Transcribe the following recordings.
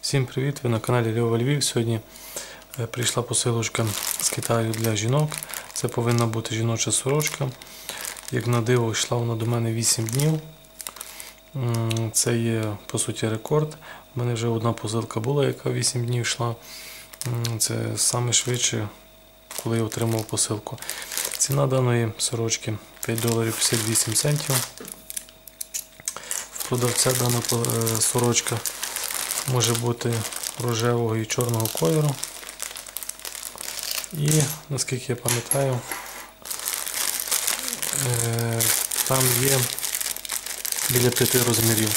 Всім привіт! Ви на каналі Львова Львів. Сьогодні е, прийшла посилочка з Китаю для жінок. Це повинна бути жіноча сорочка. Як на диво, йшла вона до мене 8 днів. Це є по суті рекорд. У мене вже одна посилка була, яка 8 днів йшла. Це саме швидше, коли я отримав посилку. Ціна даної сорочки 5 доларів 58 центів. Продавця дана е, сорочка може бути рожевого і чорного кольору. І, наскільки я пам'ятаю, е, там є біля п'яти розмірів.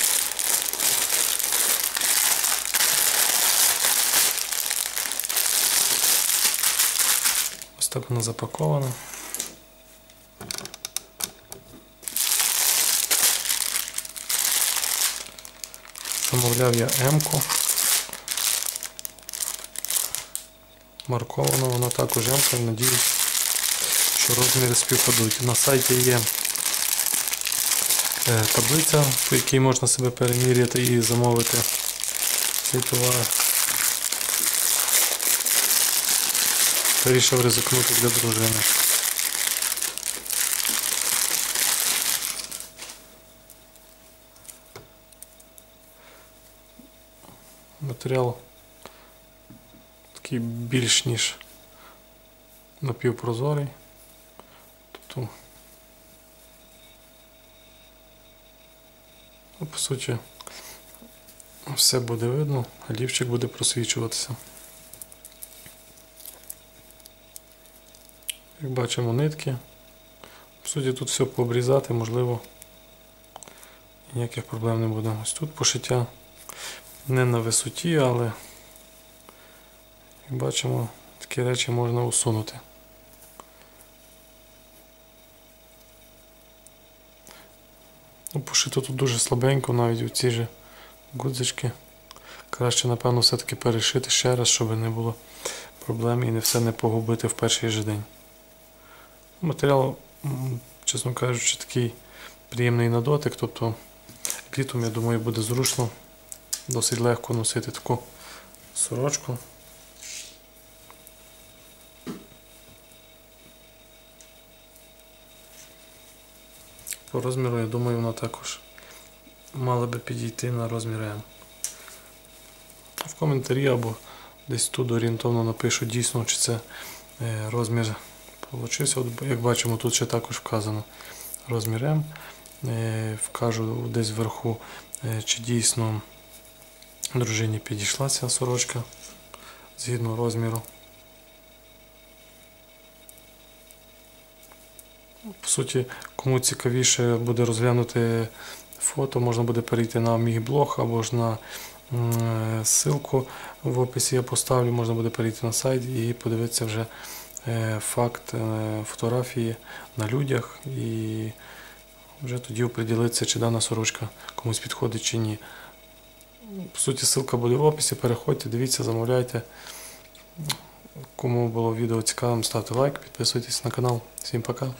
Ось так вона запакована. Замовляв я М-ку. Марковано воно також М-ка, надіюсь, що розміри співпадуть. На сайті є е, таблиця, по якій можна себе переміряти і замовити цей товар. Вирішив ризикнути для дружини. Матеріал такий більш ніж напівпрозорий. Тобто, ну, по суті, все буде видно, а лівчик буде просвічуватися. Як бачимо нитки. По суті, тут все пообрізати, можливо, ніяких проблем не буде. Ось тут пошиття не на висоті, але як бачимо, такі речі можна усунути. Ну, Пошито тут дуже слабенько, навіть у ці ж гудзички. Краще, напевно, все-таки перешити ще раз, щоб не було проблем і не все не погубити в перший же день. Матеріал, чесно кажучи, такий приємний на дотик, тобто літом, я думаю, буде зручно, досить легко носити таку сорочку. По розміру, я думаю, вона також мала би підійти на розмір М. В коментарі або десь тут орієнтовно напишу дійсно, чи це е, розмір получився. От, як бачимо, тут ще також вказано розмір М. Е, Вкажу десь вверху, е, чи дійсно дружині підійшла ця сорочка згідно розміру. По суті, кому цікавіше буде розглянути фото, можна буде перейти на мій блог або ж на е, ссылку в описі я поставлю, можна буде перейти на сайт і подивитися вже е, факт е, фотографії на людях і вже тоді оприділитися, чи дана сорочка комусь підходить чи ні. По суті, ссылка буде в описі, переходьте, дивіться, замовляйте. Кому було відео цікавим, ставте лайк, підписуйтесь на канал. Всім пока.